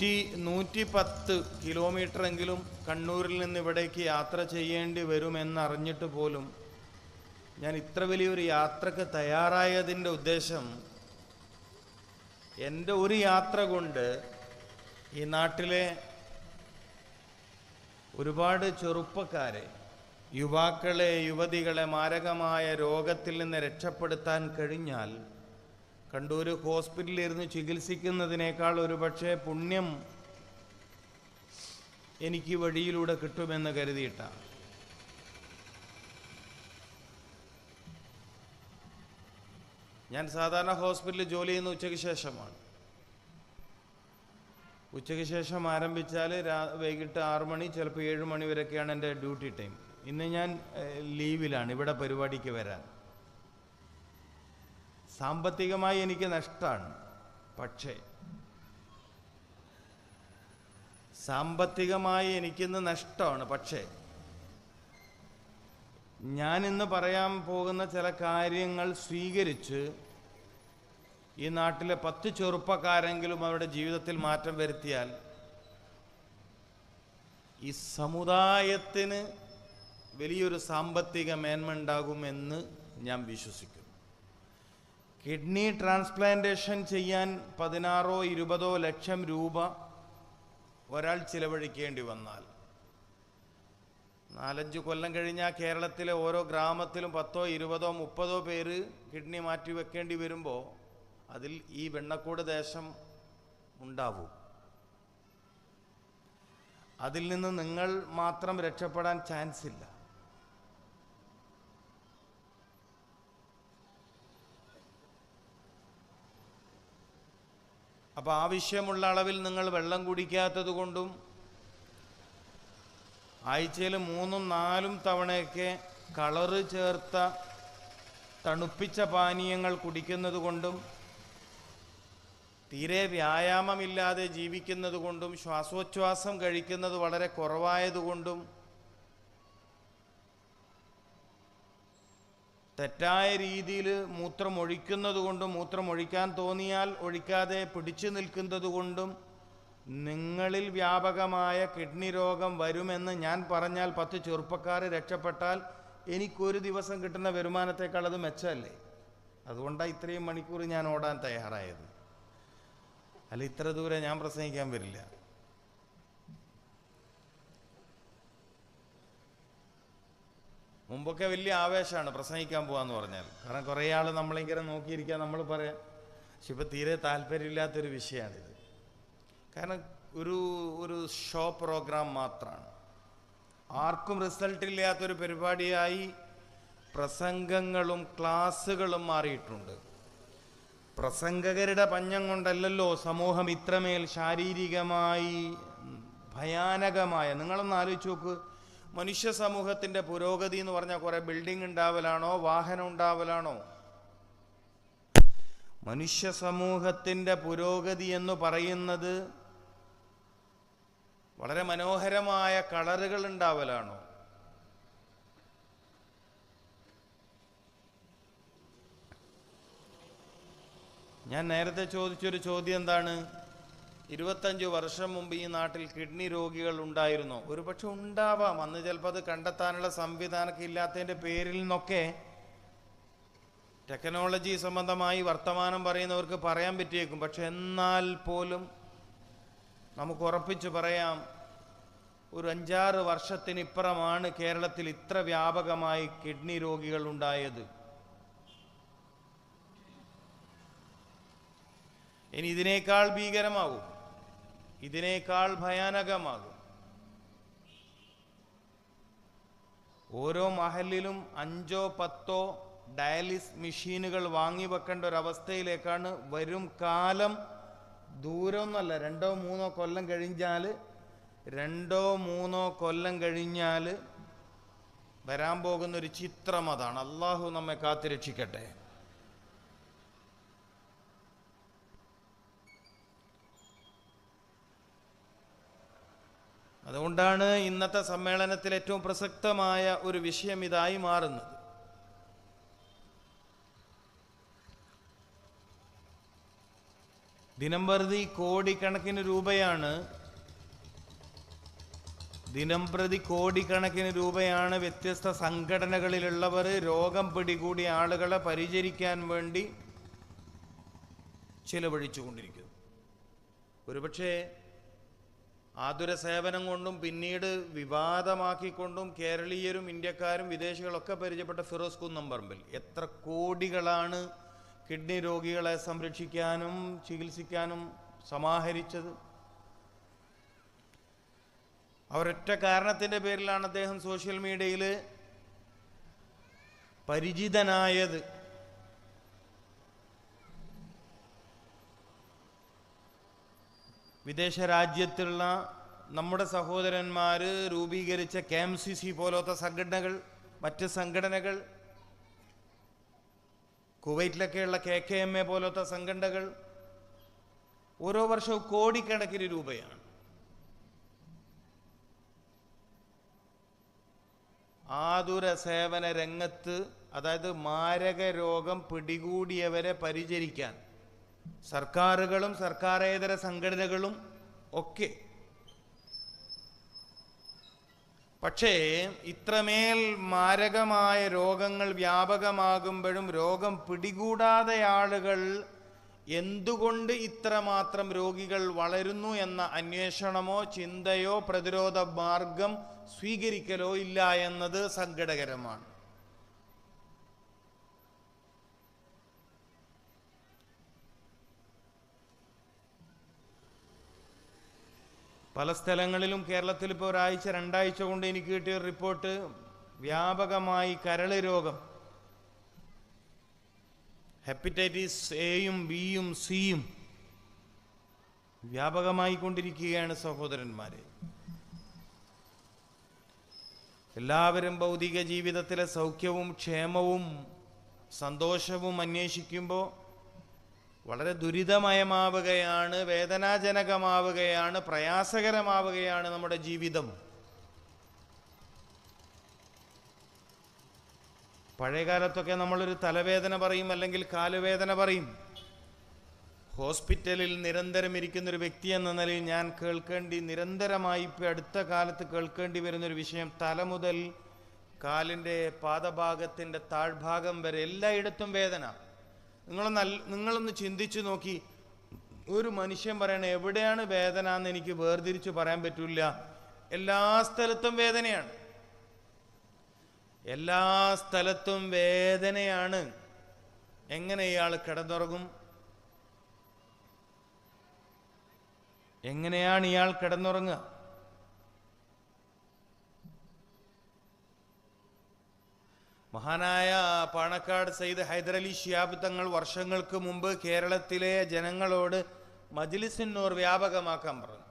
നൂറ്റി നൂറ്റി പത്ത് കിലോമീറ്ററെങ്കിലും കണ്ണൂരിൽ നിന്ന് ഇവിടേക്ക് യാത്ര ചെയ്യേണ്ടി വരുമെന്നറിഞ്ഞിട്ട് പോലും ഞാൻ ഇത്ര വലിയൊരു യാത്രയ്ക്ക് തയ്യാറായതിന്റെ ഉദ്ദേശം എന്റെ ഒരു യാത്ര കൊണ്ട് ഈ നാട്ടിലെ ഒരുപാട് ചെറുപ്പക്കാരെ യുവാക്കളെ യുവതികളെ മാരകമായ രോഗത്തിൽ നിന്ന് രക്ഷപ്പെടുത്താൻ കഴിഞ്ഞാൽ കണ്ണൂർ ഹോസ്പിറ്റലിൽ ഇരുന്ന് ചികിത്സിക്കുന്നതിനേക്കാൾ ഒരുപക്ഷെ പുണ്യം എനിക്ക് വഴിയിലൂടെ കിട്ടുമെന്ന് കരുതിയിട്ടാണ് ഞാൻ സാധാരണ ഹോസ്പിറ്റലിൽ ജോലി ചെയ്യുന്ന ഉച്ചയ്ക്ക് ശേഷമാണ്. ഉച്ചയ്ക്ക് ശേഷം ആരംഭിച്ചാൽ രാ വൈകിട്ട് ആറു മണി ചിലപ്പോൾ ഏഴ് മണി വരെയൊക്കെയാണ് എന്റെ ഡ്യൂട്ടി ടൈം. ഇന്ന് ഞാൻ ലീവിലാണ് ഇവിടെ പരിപാടിക്ക് വരാൻ. സാമ്പത്തികമായി എനിക്ക് നഷ്ടമാണ് പക്ഷേ സാമ്പത്തികമായി എനിക്കിന്ന് നഷ്ടമാണ് പക്ഷേ ഞാൻ ഇന്ന് പറയാൻ പോകുന്ന ചില കാര്യങ്ങൾ സ്വീകരിച്ച് ഈ നാട്ടിലെ പത്ത് ചെറുപ്പക്കാരെങ്കിലും അവരുടെ ജീവിതത്തിൽ മാറ്റം വരുത്തിയാൽ ഈ സമുദായത്തിന് വലിയൊരു സാമ്പത്തിക മേന്മ ഉണ്ടാകുമെന്ന് ഞാൻ വിശ്വസിക്കുന്നു. കിഡ്നി ട്രാൻസ്പ്ലാന്റേഷൻ ചെയ്യാൻ പതിനാറോ ഇരുപതോ ലക്ഷം രൂപ ഒരാൾ ചിലവഴിക്കേണ്ടി വന്നാൽ. നാലഞ്ച് കൊല്ലം കഴിഞ്ഞാൽ കേരളത്തിലെ ഓരോ ഗ്രാമത്തിലും പത്തോ ഇരുപതോ മുപ്പതോ പേര് കിഡ്നി മാറ്റി വെക്കേണ്ടി വരുമ്പോൾ അതിൽ ഈ വെണ്ണക്കോട് ദേശം ഉണ്ടാവും. അതിൽ നിന്ന് നിങ്ങൾ മാത്രം രക്ഷപ്പെടാൻ ചാൻസ് ഇല്ല. അപ്പോൾ ആവശ്യമുള്ള അളവിൽ നിങ്ങൾ വെള്ളം കുടിക്കാത്തത് കൊണ്ടും ആഴ്ചയിൽ മൂന്നും നാലും തവണയൊക്കെ കളറ് ചേർത്ത തണുപ്പിച്ച പാനീയങ്ങൾ കുടിക്കുന്നത് കൊണ്ടും തീരെ വ്യായാമമില്ലാതെ ജീവിക്കുന്നത് കൊണ്ടും ശ്വാസോച്ഛ്വാസം കഴിക്കുന്നത് വളരെ കുറവായതുകൊണ്ടും തെറ്റായ രീതിയിൽ മൂത്രമൊഴിക്കുന്നത് കൊണ്ടും മൂത്രമൊഴിക്കാൻ തോന്നിയാൽ ഒഴിക്കാതെ പിടിച്ചു നിൽക്കുന്നത് കൊണ്ടും നിങ്ങളിൽ വ്യാപകമായ കിഡ്നി രോഗം വരുമെന്ന് ഞാൻ പറഞ്ഞാൽ പത്ത് ചെറുപ്പക്കാർ രക്ഷപ്പെട്ടാൽ എനിക്കൊരു ദിവസം കിട്ടുന്ന വരുമാനത്തേക്കാൾ അത് മെച്ചമല്ലേ? അതുകൊണ്ടാണ് ഇത്രയും മണിക്കൂർ ഞാൻ ഓടാൻ തയ്യാറായത്. അല്ല ഇത്ര ദൂരെ ഞാൻ പ്രസംഗിക്കാൻ വരില്ല. മുമ്പൊക്കെ വലിയ ആവേശമാണ് പ്രസംഗിക്കാൻ പോകാന്ന് പറഞ്ഞാൽ. കാരണം കുറേ ആൾ നമ്മളിങ്ങനെ നോക്കിയിരിക്കാൻ നമ്മൾ പറയാം. പക്ഷെ ഇപ്പം തീരെ താല്പര്യമില്ലാത്തൊരു വിഷയമാണിത്. കാരണം ഒരു ഒരു ഷോ പ്രോഗ്രാം മാത്രമാണ്. ആർക്കും റിസൾട്ട് ഇല്ലാത്തൊരു പരിപാടിയായി പ്രസംഗങ്ങളും ക്ലാസ്സുകളും മാറിയിട്ടുണ്ട്. പ്രസംഗകരുടെ പഞ്ഞം കൊണ്ടല്ലല്ലോ സമൂഹം ഇത്രമേൽ ശാരീരികമായി ഭയാനകമായ. നിങ്ങളൊന്ന് ആലോചിച്ച് നോക്ക്. മനുഷ്യ സമൂഹത്തിന്റെ പുരോഗതി എന്ന് പറഞ്ഞാൽ കുറേ ബിൽഡിംഗ് ഉണ്ടാവലാണോ വാഹനം ഉണ്ടാവലാണോ? മനുഷ്യ സമൂഹത്തിന്റെ പുരോഗതി എന്ന് പറയുന്നത് വളരെ മനോഹരമായ കളറുകൾ ഉണ്ടാവലാണോ? ഞാൻ നേരത്തെ ചോദിച്ചൊരു ചോദ്യം എന്താണ്? ഇരുപത്തഞ്ച് വർഷം മുമ്പ് ഈ നാട്ടിൽ കിഡ്നി രോഗികൾ ഉണ്ടായിരുന്നു. ഒരുപക്ഷെ ഉണ്ടാവാം. അന്ന് ചിലപ്പോൾ അത് കണ്ടെത്താനുള്ള സംവിധാനമൊക്കെ ഇല്ലാത്തതിന്റെ പേരിൽ നിന്നൊക്കെ ടെക്നോളജി സംബന്ധമായി വർത്തമാനം പറയുന്നവർക്ക് പറയാൻ പറ്റിയേക്കും. പക്ഷെ എന്നാൽ പോലും നമുക്ക് ഉറപ്പിച്ച് പറയാം ഒരു അഞ്ചാറ് വർഷത്തിനിപ്പുറമാണ് കേരളത്തിൽ ഇത്ര വ്യാപകമായി കിഡ്നി രോഗികൾ ഉണ്ടായത്. ഇനി ഇതിനേക്കാൾ ഭീകരമാകും ഇതിനേക്കാൾ ഭയാനകമാകും. ഓരോ മഹലിലും അഞ്ചോ പത്തോ ഡയാലിസ് മെഷീനുകൾ വാങ്ങി വെക്കേണ്ട ഒരവസ്ഥയിലേക്കാണ് വരും കാലം ദൂരമൊന്നുമല്ല. രണ്ടോ മൂന്നോ കൊല്ലം കഴിഞ്ഞാൽ രണ്ടോ മൂന്നോ കൊല്ലം കഴിഞ്ഞാൽ വരാൻ പോകുന്ന ഒരു ചിത്രം അതാണ്. അള്ളാഹു നമ്മെ കാത്തുരക്ഷിക്കട്ടെ. അതുകൊണ്ടാണ് ഇന്നത്തെ സമ്മേളനത്തിൽ ഏറ്റവും പ്രസക്തമായ ഒരു വിഷയം ഇതായി മാറുന്നത്. ദിനംപ്രതി കോടിക്കണക്കിന് രൂപയാണ് ദിനംപ്രതി കോടിക്കണക്കിന് രൂപയാണ് വ്യത്യസ്ത സംഘടനകളിലുള്ളവർ രോഗം പിടികൂടിയ ആളുകളെ പരിചരിക്കാൻ വേണ്ടി ചിലവഴിച്ചുകൊണ്ടിരിക്കുന്നത്. ഒരുപക്ഷെ ആതുര സേവനം കൊണ്ടും പിന്നീട് വിവാദമാക്കിക്കൊണ്ടും കേരളീയരും ഇന്ത്യക്കാരും വിദേശികളൊക്കെ പരിചയപ്പെട്ട ഫിറോസ് കുന്നംപറമ്പിൽ എത്ര കോടികളാണ് കിഡ്നി രോഗികളെ സംരക്ഷിക്കാനും ചികിത്സിക്കാനും സമാഹരിച്ചത്? അവരൊറ്റ കാരണത്തിന്റെ പേരിലാണ് അദ്ദേഹം സോഷ്യൽ മീഡിയയിൽ പരിചിതനായത്. വിദേശ രാജ്യത്തുള്ള നമ്മുടെ സഹോദരന്മാർ രൂപീകരിച്ച കെ എം സി സി പോലത്തെ സംഘടനകൾ മറ്റ് സംഘടനകൾ കുവൈറ്റിലൊക്കെയുള്ള കെ കെ എം എ പോലത്തെ സംഘടനകൾ ഓരോ വർഷവും കോടിക്കണക്കിന് രൂപയാണ്. ആതുര സേവന രംഗത്ത് അതായത് മാരക രോഗം പിടികൂടിയവരെ പരിചരിക്കാൻ സർക്കാരുകളും സർക്കാരേതര സംഘടനകളും ഒക്കെ. പക്ഷേ ഇത്രമേൽ മാരകമായ രോഗങ്ങൾ വ്യാപകമാകുമ്പോഴും രോഗം പിടികൂടാതെ ആളുകൾ എന്തുകൊണ്ട് ഇത്രമാത്രം രോഗികൾ വളരുന്നു എന്ന അന്വേഷണമോ ചിന്തയോ പ്രതിരോധ മാർഗം സ്വീകരിക്കലോ ഇല്ല എന്നത് സങ്കടകരമാണ്. പല സ്ഥലങ്ങളിലും കേരളത്തിൽ ഇപ്പോൾ ഒരാഴ്ച രണ്ടാഴ്ച കൊണ്ട് എനിക്ക് കിട്ടിയ ഒരു റിപ്പോർട്ട് വ്യാപകമായി കരൾ രോഗം. ഹെപ്പറ്റൈറ്റിസ് എയും ബിയും സിയും വ്യാപകമായി കൊണ്ടിരിക്കുകയാണ് സഹോദരന്മാരെ. എല്ലാവരും ഭൗതിക ജീവിതത്തിലെ സൗഖ്യവും ക്ഷേമവും സന്തോഷവും അന്വേഷിക്കുമ്പോൾ വളരെ ദുരിതമയമാവുകയാണ് വേദനാജനകമാവുകയാണ് പ്രയാസകരമാവുകയാണ് നമ്മുടെ ജീവിതം. പഴയകാലത്തൊക്കെ നമ്മളൊരു തലവേദന പറയും അല്ലെങ്കിൽ കാലുവേദന പറയും. ഹോസ്പിറ്റലിൽ നിരന്തരം ഇരിക്കുന്നൊരു വ്യക്തി എന്ന നിലയിൽ ഞാൻ കേൾക്കേണ്ടി നിരന്തരമായി ഇപ്പം അടുത്ത കാലത്ത് കേൾക്കേണ്ടി വരുന്നൊരു വിഷയം തല മുതൽ കാലിന്റെ പാദഭാഗത്തിന്റെ താഴ്ഭാഗം വരെ എല്ലായിടത്തും വേദന. അൽ- നിങ്ങളൊന്ന് ചിന്തിച്ചു നോക്കി. ഒരു മനുഷ്യൻ പറയണ എവിടെയാണ് വേദന എന്ന് എനിക്ക് വേർതിരിച്ച് പറയാൻ പറ്റില്ല. എല്ലാ സ്ഥലത്തും വേദനയാണ്. എല്ലാ സ്ഥലത്തും വേദനയാണ്. എങ്ങനെ ഇയാൾ കിടന്നുറങ്ങും? എങ്ങനെയാണ് ഇയാൾ കിടന്നുറങ്ങുക? മഹാനായ പാണക്കാട് സയ്യിദ് ഹൈദരലി ഷിയാബ് തങ്ങൾ വർഷങ്ങൾക്ക് മുമ്പ് കേരളത്തിലെ ജനങ്ങളോട് മജ്ലിസുന്നൂർ വ്യാപകമാക്കാൻ പറഞ്ഞു.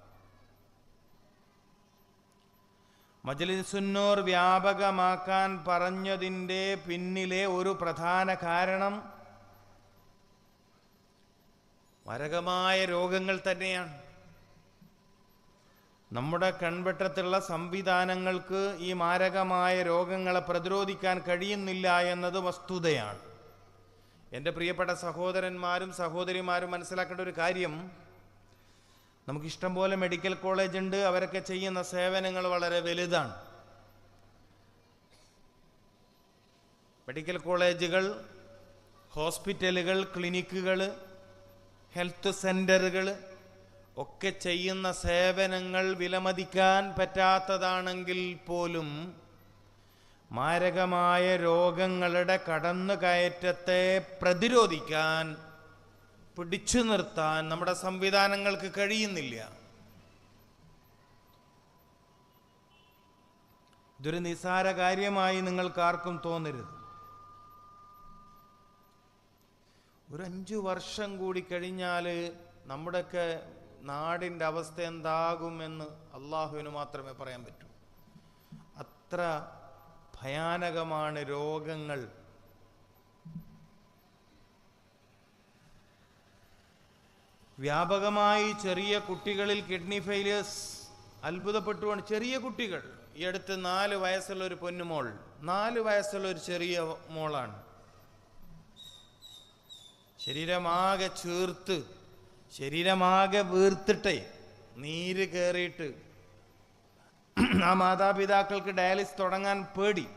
മജ്ലിസുന്നൂർ വ്യാപകമാക്കാൻ പറഞ്ഞതിന്റെ പിന്നിലെ ഒരു പ്രധാന കാരണം മരകമായ രോഗങ്ങൾ തന്നെയാണ്. നമ്മുടെ കൺവെട്ടത്തുള്ള സംവിധാനങ്ങൾക്ക് ഈ മാരകമായ രോഗങ്ങളെ പ്രതിരോധിക്കാൻ കഴിയുന്നില്ല എന്നത് വസ്തുതയാണ്. എന്റെ പ്രിയപ്പെട്ട സഹോദരന്മാരും സഹോദരിമാരും മനസ്സിലാക്കേണ്ട ഒരു കാര്യം. നമുക്ക് ഇഷ്ടം പോലെ മെഡിക്കൽ കോളേജ് ഉണ്ട് അവരൊക്കെ ചെയ്യുന്ന സേവനങ്ങൾ വളരെ വലുതാണ്. മെഡിക്കൽ കോളേജുകൾ ഹോസ്പിറ്റലുകൾ ക്ലിനിക്കുകൾ ഹെൽത്ത് സെന്ററുകൾ ഒക്കെ ചെയ്യുന്ന സേവനങ്ങൾ വിലമതിക്കാൻ പറ്റാത്തതാണെങ്കിൽ പോലും മാരകമായ രോഗങ്ങളുടെ കടന്നുകയറ്റത്തെ പ്രതിരോധിക്കാൻ പിടിച്ചു നിർത്താൻ നമ്മുടെ സംവിധാനങ്ങൾക്ക് കഴിയുന്നില്ല. ഇതൊരു നിസാര കാര്യമായി നിങ്ങൾക്കാർക്കും തോന്നരുത്. ഒരു അഞ്ചു വർഷം കൂടി കഴിഞ്ഞാൽ നമ്മുടെയൊക്കെ നാടിന്റെ അവസ്ഥ എന്താകുമെന്ന് അള്ളാഹുവിന് മാത്രമേ പറയാൻ പറ്റൂ. അത്ര ഭയാനകമാണ് രോഗങ്ങൾ. വ്യാപകമായി ചെറിയ കുട്ടികളിൽ കിഡ്നി ഫെയിലിയേഴ്സ് അത്ഭുതപ്പെട്ടുവാണ്. ചെറിയ കുട്ടികൾ. ഈ അടുത്ത് നാല് വയസ്സുള്ള ഒരു പൊന്നുമോൾ നാല് വയസ്സുള്ള ഒരു ചെറിയ മോളാണ്. ശരീരമാകെ ചേർത്ത്. ശരീരമാകെ വീർത്തിട്ടേ നീര് കയറിയിട്ട് ആ മാതാപിതാക്കൾക്ക് ഡയാലിസ് തുടങ്ങാൻ പേടി.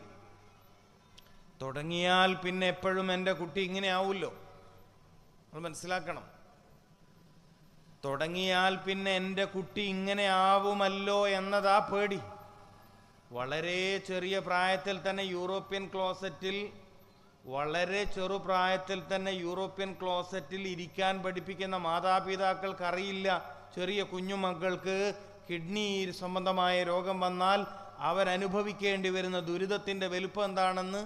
തുടങ്ങിയാൽ പിന്നെ എപ്പോഴും എന്റെ കുട്ടി ഇങ്ങനെ ആവുമല്ലോ. നമ്മൾ മനസ്സിലാക്കണം. തുടങ്ങിയാൽ പിന്നെ എന്റെ കുട്ടി ഇങ്ങനെ ആവുമല്ലോ എന്നതാ പേടി. വളരെ ചെറിയ പ്രായത്തിൽ തന്നെ യൂറോപ്യൻ ക്ലോസറ്റിൽ വളരെ ചെറുപ്രായത്തിൽ തന്നെ യൂറോപ്യൻ ക്ലോസറ്റിൽ ഇരിക്കാൻ പഠിപ്പിക്കുന്ന മാതാപിതാക്കൾക്കറിയില്ല ചെറിയ കുഞ്ഞുമക്കൾക്ക് കിഡ്നി സംബന്ധമായ രോഗം വന്നാൽ അവരനുഭവിക്കേണ്ടി വരുന്ന ദുരിതത്തിന്റെ വലുപ്പം എന്താണെന്ന്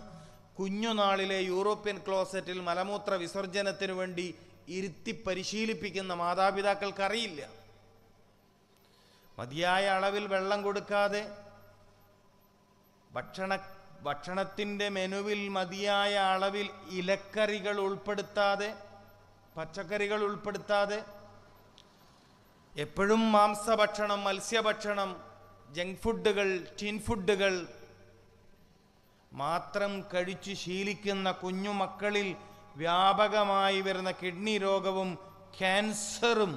കുഞ്ഞുനാളിലെ യൂറോപ്യൻ ക്ലോസറ്റിൽ മലമൂത്ര വിസർജനത്തിനു വേണ്ടി ഇരുത്തി പരിശീലിപ്പിക്കുന്ന മാതാപിതാക്കൾക്കറിയില്ല മതിയായ അളവിൽ വെള്ളം കൊടുക്കാതെ ഭക്ഷണ ഭക്ഷണത്തിന്റെ മെനുവിൽ മതിയായ അളവിൽ ഇലക്കറികൾ ഉൾപ്പെടുത്താതെ പച്ചക്കറികൾ ഉൾപ്പെടുത്താതെ എപ്പോഴും മാംസഭക്ഷണം മത്സ്യഭക്ഷണം ജങ്ക് ഫുഡുകൾ ടിൻ ഫുഡുകൾ മാത്രം കഴിച്ചു ശീലിക്കുന്ന കുഞ്ഞുമക്കളിൽ വ്യാപകമായി വരുന്ന കിഡ്നി രോഗവും ക്യാൻസറും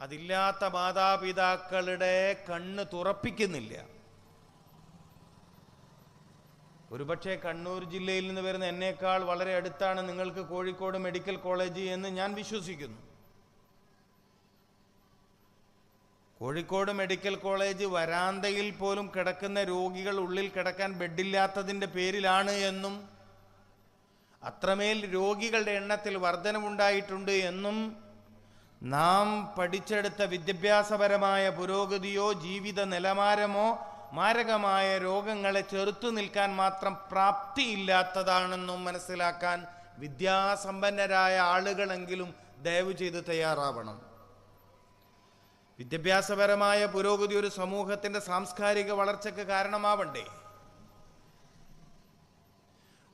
അതില്ലാത്ത മാതാപിതാക്കളുടെ കണ്ണ് തുറപ്പിക്കുന്നില്ല. ഒരുപക്ഷെ കണ്ണൂർ ജില്ലയിൽ നിന്ന് വരുന്ന എന്നേക്കാൾ വളരെ അടുത്താണ് നിങ്ങൾക്ക് കോഴിക്കോട് മെഡിക്കൽ കോളേജ് എന്ന് ഞാൻ വിശ്വസിക്കുന്നു. കോഴിക്കോട് മെഡിക്കൽ കോളേജ് വരാന്തയിൽ പോലും കിടക്കുന്ന രോഗികൾ ഉള്ളിൽ കിടക്കാൻ ബെഡില്ലാത്തതിന്റെ പേരിലാണ് എന്നും അത്രമേൽ രോഗികളുടെ എണ്ണത്തിൽ വർധനവുണ്ടായിട്ടുണ്ട് എന്നും നാം പഠിച്ചെടുത്ത വിദ്യാഭ്യാസപരമായ പുരോഗതിയോ ജീവിത നിലവാരമോ മാരകമായ രോഗങ്ങളെ ചെറുത്തു നിൽക്കാൻ മാത്രം പ്രാപ്തിയില്ലാത്തതാണെന്നും മനസ്സിലാക്കാൻ വിദ്യാസമ്പന്നരായ ആളുകളെങ്കിലും ദയവ് ചെയ്ത് തയ്യാറാവണം. വിദ്യാഭ്യാസപരമായ പുരോഗതി ഒരു സമൂഹത്തിന്റെ സാംസ്കാരിക വളർച്ചയ്ക്ക് കാരണമാവണ്ടേ?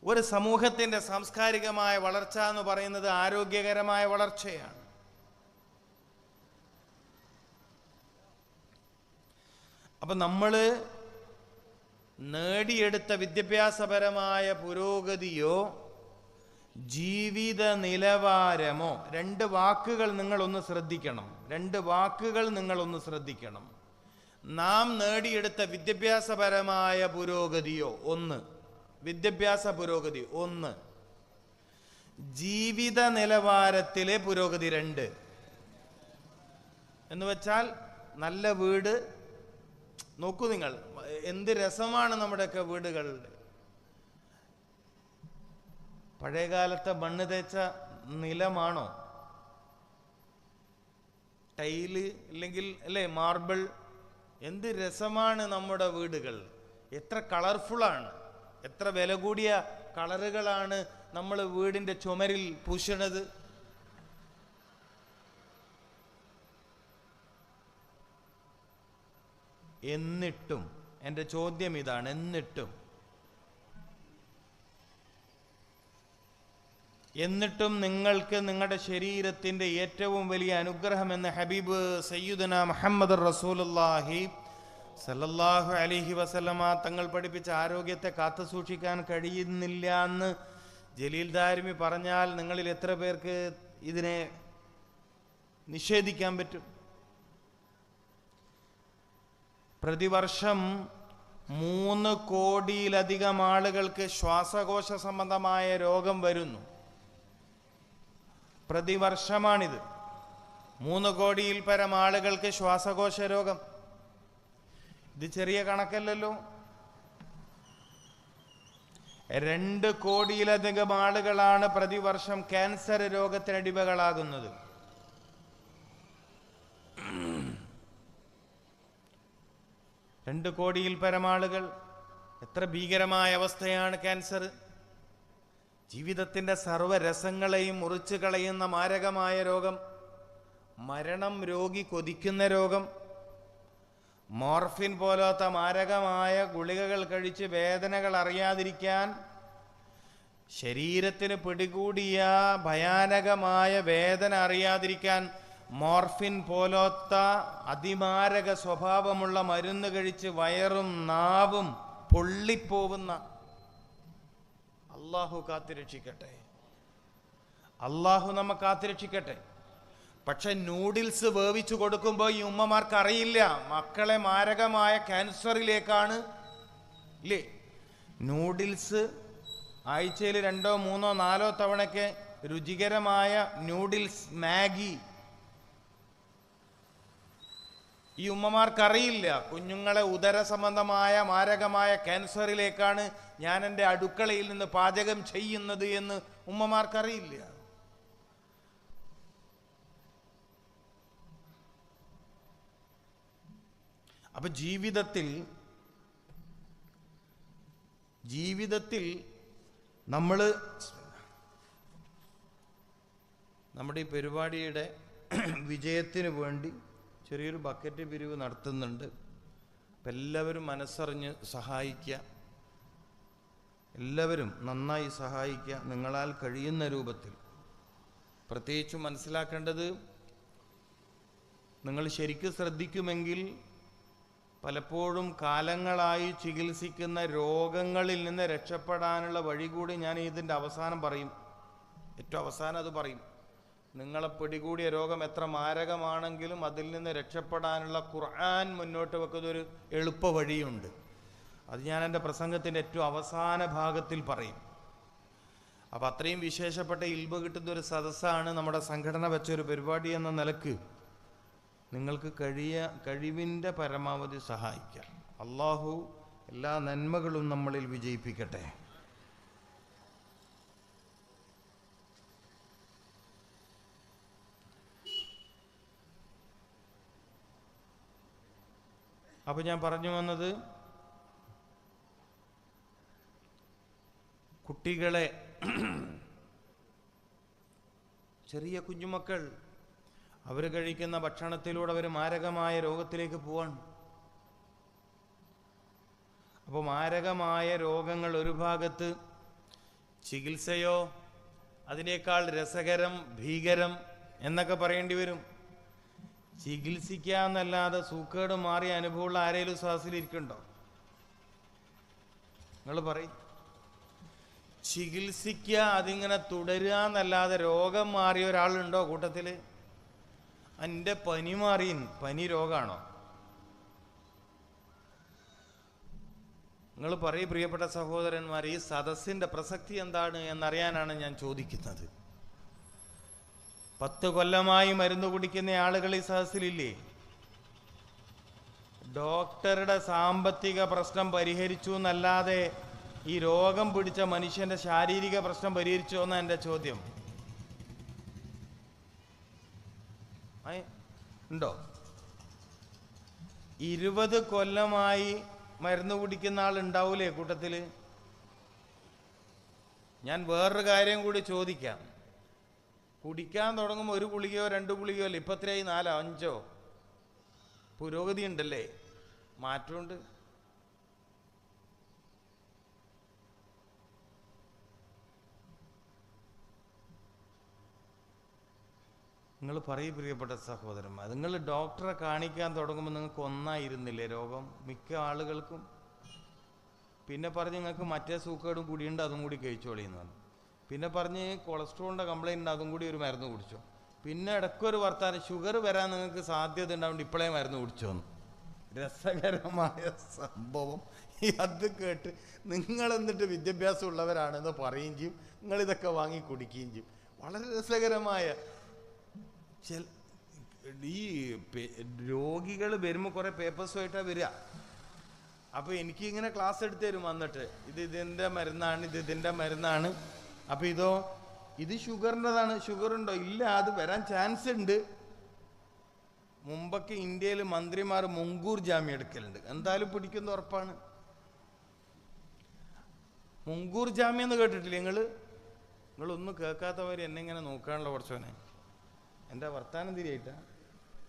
ഒരു സമൂഹത്തിന്റെ സാംസ്കാരികമായ വളർച്ച എന്ന് പറയുന്നത് ആരോഗ്യകരമായ വളർച്ചയാണ്. അപ്പൊ നമ്മൾ നേടിയെടുത്ത വിദ്യാഭ്യാസപരമായ പുരോഗതിയോ ജീവിത നിലവാരമോ രണ്ട് വാക്കുകൾ നിങ്ങളൊന്ന് ശ്രദ്ധിക്കണം. രണ്ട് വാക്കുകൾ നിങ്ങളൊന്ന് ശ്രദ്ധിക്കണം. നാം നേടിയെടുത്ത വിദ്യാഭ്യാസപരമായ പുരോഗതിയോ ഒന്ന്. വിദ്യാഭ്യാസ പുരോഗതി ഒന്ന്. ജീവിത നിലവാരത്തിലെ പുരോഗതി രണ്ട്. എന്ന് വെച്ചാൽ നല്ല വീട് നോക്കൂ നിങ്ങൾ എന്ത് രസമാണ് നമ്മുടെയൊക്കെ വീടുകളിൽ പഴയകാലത്തെ മണ്ണ് തേച്ച നിലമാണോ? ടൈൽ അല്ലെങ്കിൽ അല്ലേ മാർബിൾ? എന്ത് രസമാണ് നമ്മുടെ വീടുകൾ. എത്ര കളർഫുള്ളാണ്. എത്ര വില കൂടിയ കളറുകളാണ് നമ്മൾ വീടിന്റെ ചുമരിൽ പൂശണത്. എന്നിട്ടും എന്റെ ചോദ്യം ഇതാണ് എന്നിട്ടും. എന്നിട്ടും നിങ്ങൾക്ക് നിങ്ങളുടെ ശരീരത്തിന്റെ ഏറ്റവും വലിയ അനുഗ്രഹം എന്ന ഹബീബ് സയ്യുദന മുഹമ്മദ് റസൂലുല്ലാഹി സല്ലല്ലാഹു അലിഹി വസല്ലമ തങ്ങൾ പഠിപ്പിച്ച ആരോഗ്യത്തെ കാത്തു സൂക്ഷിക്കാൻ കഴിയുന്നില്ല എന്ന് ജലീൽ ദാരിമി പറഞ്ഞാൽ നിങ്ങളിൽ എത്ര പേർക്ക് ഇതിനെ നിഷേധിക്കാൻ പറ്റും? പ്രതിവർഷം മൂന്ന് കോടിയിലധികം ആളുകൾക്ക് ശ്വാസകോശ സംബന്ധമായ രോഗം വരുന്നു. പ്രതിവർഷമാണിത്. മൂന്ന് കോടിയിൽ പരം ആളുകൾക്ക് ശ്വാസകോശ രോഗം. ഇത് ചെറിയ കണക്കല്ലല്ലോ. രണ്ട് കോടിയിലധികം ആളുകളാണ് പ്രതിവർഷം ക്യാൻസർ രോഗത്തിനടിമകളാകുന്നത് രണ്ട് കോടിയിൽ പരമാളുകൾ. എത്ര ഭീകരമായ അവസ്ഥയാണ് ക്യാൻസർ. ജീവിതത്തിന്റെ സർവരസങ്ങളെയും മുറിച്ചു കളയുന്ന മാരകമായ രോഗം. മരണം രോഗി കൊതിക്കുന്ന രോഗം. മോർഫിൻ പോലത്തെ മാരകമായ ഗുളികകൾ കഴിച്ച് വേദനകൾ അറിയാതിരിക്കാൻ ശരീരത്തിന് പിടികൂടിയ ഭയാനകമായ വേദന അറിയാതിരിക്കാൻ മോർഫിൻ പോലത്ത അതിമാരക സ്വഭാവമുള്ള മരുന്ന് കഴിച്ച് വയറും നാവും പൊള്ളിപ്പോവുന്ന അള്ളാഹു കാത്തിരക്ഷിക്കട്ടെ. അള്ളാഹു നമ്മെ കാത്തിരക്ഷിക്കട്ടെ. പക്ഷെ നൂഡിൽസ് വേവിച്ചു കൊടുക്കുമ്പോൾ ഈ ഉമ്മമാർക്ക് അറിയില്ല മക്കളെ മാരകമായ ക്യാൻസറിലേക്കാണ്. ഇല്ലേ? നൂഡിൽസ് ആഴ്ചയിൽ രണ്ടോ മൂന്നോ നാലോ തവണയ്ക്ക് രുചികരമായ നൂഡിൽസ് മാഗി ഈ ഉമ്മമാർക്കറിയില്ല. കുഞ്ഞുങ്ങളെ ഉദരസംബന്ധമായ മാരകമായ ക്യാൻസറിലേക്കാണ് ഞാൻ എന്റെ അടുക്കളയിൽ നിന്ന് പാചകം ചെയ്യുന്നത് എന്ന് ഉമ്മമാർക്കറിയില്ല. അപ്പൊ ജീവിതത്തിൽ ജീവിതത്തിൽ നമ്മൾ നമ്മുടെ ഈ പരിപാടിയുടെ വിജയത്തിന് വേണ്ടി ചെറിയൊരു ബക്കറ്റ് പിരിവ് നടത്തുന്നുണ്ട്. അപ്പം എല്ലാവരും മനസ്സറിഞ്ഞ് സഹായിക്കുക. എല്ലാവരും നന്നായി സഹായിക്കുക. നിങ്ങളാൽ കഴിയുന്ന രൂപത്തിൽ. പ്രത്യേകിച്ച് മനസ്സിലാക്കേണ്ടത് നിങ്ങൾ ശരിക്കും ശ്രദ്ധിക്കുമെങ്കിൽ പലപ്പോഴും കാലങ്ങളായി ചികിത്സിക്കുന്ന രോഗങ്ങളിൽ നിന്ന് രക്ഷപ്പെടാനുള്ള വഴി കൂടി ഞാൻ ഇതിന്റെ അവസാനം പറയും. ഏറ്റവും അവസാനം അത് പറയും. നിങ്ങളെ പിടികൂടിയ രോഗം എത്ര മാരകമാണെങ്കിലും അതിൽ നിന്ന് രക്ഷപ്പെടാനുള്ള ഖുർആൻ മുന്നോട്ട് വെക്കുന്നൊരു എളുപ്പ വഴിയുണ്ട്. അത് ഞാൻ എന്റെ പ്രസംഗത്തിന്റെ ഏറ്റവും അവസാന ഭാഗത്തിൽ പറയും. അപ്പോൾ അത്രയും വിശേഷപ്പെട്ട ഇൽബ് കിട്ടുന്ന ഒരു സദസ്സാണ് നമ്മുടെ സംഘടന വെച്ചൊരു പരിപാടി എന്ന നിലയ്ക്ക് നിങ്ങൾക്ക് കഴിയ കഴിവിന്റെ പരമാവധി സഹായിക്കാം. അള്ളാഹു എല്ലാ നന്മകളും നമ്മളിൽ വിജയിപ്പിക്കട്ടെ. അപ്പൊ ഞാൻ പറഞ്ഞു വന്നത് കുട്ടികളെ ചെറിയ കുഞ്ഞുമക്കൾ അവർ കഴിക്കുന്ന ഭക്ഷണത്തിലൂടെ അവർ മാരകമായ രോഗത്തിലേക്ക് പോവാണ്. അപ്പോൾ മാരകമായ രോഗങ്ങൾ ഒരു ഭാഗത്ത് ചികിത്സയോ അതിനേക്കാൾ രസകരം ഭീകരം എന്നൊക്കെ പറയേണ്ടി വരും. ചികിത്സിക്കാന്നല്ലാതെ സൂക്കേട് മാറിയ അനുഭവമുള്ള ആരെങ്കിലും ശ്വാസത്തിലിരിക്കുന്നുണ്ടോ? നിങ്ങൾ പറയും. ചികിത്സിക്കുക അതിങ്ങനെ തുടരുക എന്നല്ലാതെ രോഗം മാറിയ ഒരാളുണ്ടോ കൂട്ടത്തിൽ എന്റെ പനി മാറിയൻ പനി രോഗാണോ? നിങ്ങൾ പറയും പ്രിയപ്പെട്ട സഹോദരന്മാർ ഈ സദസ്സിന്റെ പ്രസക്തി എന്താണ് എന്നറിയാനാണ് ഞാൻ ചോദിക്കുന്നത്. പത്ത് കൊല്ലമായി മരുന്ന് കുടിക്കുന്ന ആളുകൾ ഈ സഹസിലില്ലേ ഡോക്ടറുടെ സാമ്പത്തിക പ്രശ്നം പരിഹരിച്ചു എന്നല്ലാതെ ഈ രോഗം പിടിച്ച മനുഷ്യന്റെ ശാരീരിക പ്രശ്നം പരിഹരിച്ചോ എന്നാ എന്റെ ചോദ്യം? ഉണ്ടോ? ഇരുപത് കൊല്ലമായി മരുന്ന് കുടിക്കുന്ന ആൾ കൂട്ടത്തിൽ ഞാൻ വേറൊരു കാര്യം കൂടി ചോദിക്കാം. കുടിക്കാൻ തുടങ്ങുമ്പോൾ ഒരു ഗുളികയോ രണ്ട് ഗുളികയോ അല്ല ഇപ്പം നാലോ അഞ്ചോ. പുരോഗതി ഉണ്ടല്ലേ? മാറ്റമുണ്ട്. നിങ്ങൾ പറയും പ്രിയപ്പെട്ട സഹോദരന്മാർ നിങ്ങൾ ഡോക്ടറെ കാണിക്കാൻ തുടങ്ങുമ്പോൾ നിങ്ങൾക്ക് ഒന്നായിരുന്നില്ലേ രോഗം? മിക്ക ആളുകൾക്കും. പിന്നെ പറഞ്ഞ് നിങ്ങൾക്ക് മറ്റേ സൂക്കേടും കൂടിയുണ്ട് അതും കൂടി കഴിച്ചോളിയെന്ന് പറഞ്ഞു. പിന്നെ പറഞ്ഞ് കൊളസ്ട്രോളിന്റെ കംപ്ലയിന്റ് ഉണ്ട് അതും കൂടി ഒരു മരുന്ന് കുടിച്ചോ. പിന്നെ ഇടയ്ക്കൊരു വർത്താനം ഷുഗർ വരാൻ നിങ്ങൾക്ക് സാധ്യത ഉണ്ടാവുകൊണ്ട് ഇപ്പോഴേ മരുന്ന് കുടിച്ചോന്ന്. രസകരമായ സംഭവം. ഈ അത് കേട്ട് നിങ്ങൾ എന്നിട്ട് വിദ്യാഭ്യാസം ഉള്ളവരാണെന്ന് പറയുകയും ചെയ്യും. നിങ്ങൾ ഇതൊക്കെ വാങ്ങി കുടിക്കുകയും ചെയ്യും. വളരെ രസകരമായ ചില ഈ രോഗികൾ വരുമ്പോൾ കുറേ പേപ്പേഴ്സുമായിട്ടാണ് വരിക. അപ്പോൾ എനിക്ക് ഇങ്ങനെ ക്ലാസ് എടുത്തു തരും വന്നിട്ട്. ഇത് ഇതിന്റെ മരുന്നാണ് ഇത് ഇതിന്റെ മരുന്നാണ്. അപ്പോൾ ഇതോ ഇത് ഷുഗറിന്റെതാണ്. ഷുഗർ ഉണ്ടോ ഇല്ല അത് വരാൻ ചാൻസ് ഉണ്ട് മുമ്പൊക്കെ ഇന്ത്യയിൽ മന്ത്രിമാർ മുങ്കൂർ ജാമ്യം എടുക്കലുണ്ട്. എന്തായാലും പിടിക്കുന്ന ഉറപ്പാണ്. മുങ്കൂർ ജാമ്യം എന്ന് കേട്ടിട്ടില്ല നിങ്ങൾ നിങ്ങളൊന്നും കേൾക്കാത്തവർ എന്നെ ഇങ്ങനെ നോക്കാനുള്ള കുറച്ചോനെ എന്റെ വർത്താനം തിരിയായിട്ടാ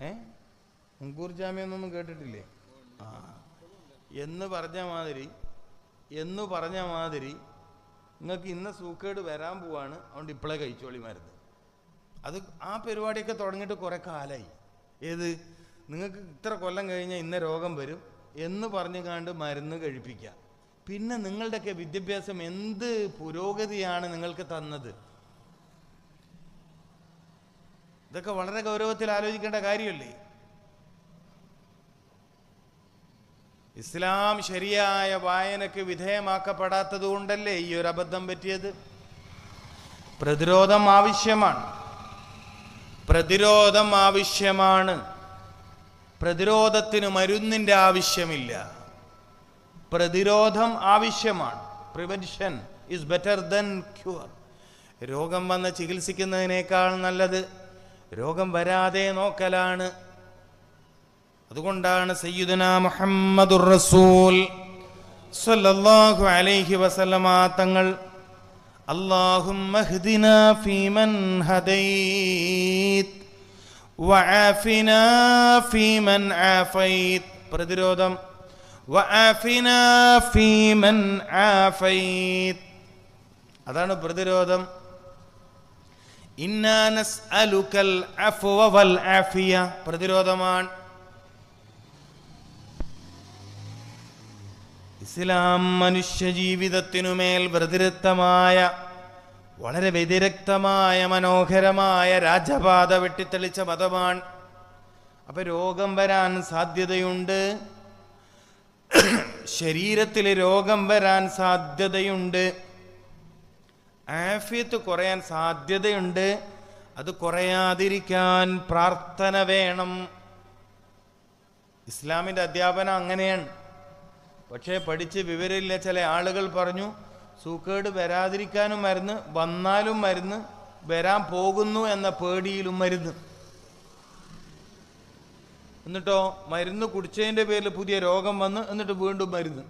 ഏ? മുങ്കൂർ ജാമ്യം എന്നൊന്നും കേട്ടിട്ടില്ലേ? ആ. എന്ന് പറഞ്ഞ മാതിരി എന്ന് പറഞ്ഞ മാതിരി നിങ്ങൾക്ക് ഇന്ന സൂക്കേട് വരാൻ പോവാണ് അതുകൊണ്ട് ഇപ്പോഴേ കഴിച്ചോളി മരുന്ന്. അത് ആ പരിപാടിയൊക്കെ തുടങ്ങിയിട്ട് കുറേ കാലമായി ഏത്? നിങ്ങൾക്ക് ഇത്ര കൊല്ലം കഴിഞ്ഞാൽ ഇന്ന രോഗം വരും എന്ന് പറഞ്ഞു കണ്ട് മരുന്ന് കഴിപ്പിക്കുക പിന്നെ നിങ്ങളുടെയൊക്കെ വിദ്യാഭ്യാസം എന്ത് പുരോഗതിയാണ് നിങ്ങൾക്ക് തന്നത്? ഇതൊക്കെ വളരെ ഗൗരവത്തിൽ ആലോചിക്കേണ്ട കാര്യമല്ലേ? ഇസ്ലാം ശരിയായ വായനക്ക് വിധേയമാക്കപ്പെടാത്തത് കൊണ്ടല്ലേ ഈ ഒരു അബദ്ധം പറ്റിയത്? പ്രതിരോധം ആവശ്യമാണ്. പ്രതിരോധം ആവശ്യമാണ്. പ്രതിരോധത്തിന് മരുന്നിന്റെ ആവശ്യമില്ല. പ്രതിരോധം ആവശ്യമാണ്. Prevention is better than cure രോഗം വന്ന് ചികിത്സിക്കുന്നതിനേക്കാൾ നല്ലത്. രോഗം വരാതെ നോക്കലാണ്. അതുകൊണ്ടാണ് സയ്യിദുന മുഹമ്മദുർ റസൂൽ സല്ലല്ലാഹു അലൈഹി വസല്ലമ തങ്ങൾ اللهم اهدنا فيمن هديت وعافنا فيمن عافيت പ്രതിരോധം وعافنا فيمن عافيت അതാണ് പ്രതിരോധം ഇന്നാ നസ്അലുക്കൽ അഫ്വ വൽ ആഫിയ പ്രതിരോധമാണ് ഇസ്ലാം മനുഷ്യ ജീവിതത്തിനുമേൽ വ്രതിരക്തമായ വളരെ വ്യതിരക്തമായ മനോഹരമായ രാജപാത വെട്ടിത്തെളിച്ച മതമാണ് അപ്പൊ രോഗം വരാൻ സാധ്യതയുണ്ട്. ശരീരത്തിൽ രോഗം വരാൻ സാധ്യതയുണ്ട്. ആഫിയത്ത് കുറയാൻ സാധ്യതയുണ്ട്. അത് കുറയാതിരിക്കാൻ പ്രാർത്ഥന വേണം. ഇസ്ലാമിന്റെ അധ്യാപനം അങ്ങനെയാണ്. പക്ഷേ പഠിച്ച് വിവരമില്ല ചില ആളുകൾ പറഞ്ഞു സൂക്കേട് വരാതിരിക്കാനും മരുന്ന് വന്നാലും മരുന്ന് വരാൻ പോകുന്നു എന്ന പേടിയിലും മരുന്ന്. എന്നിട്ടോ മരുന്ന് കുടിച്ചതിന്റെ പേരിൽ പുതിയ രോഗം വന്ന് എന്നിട്ട് വീണ്ടും മരുന്ന്.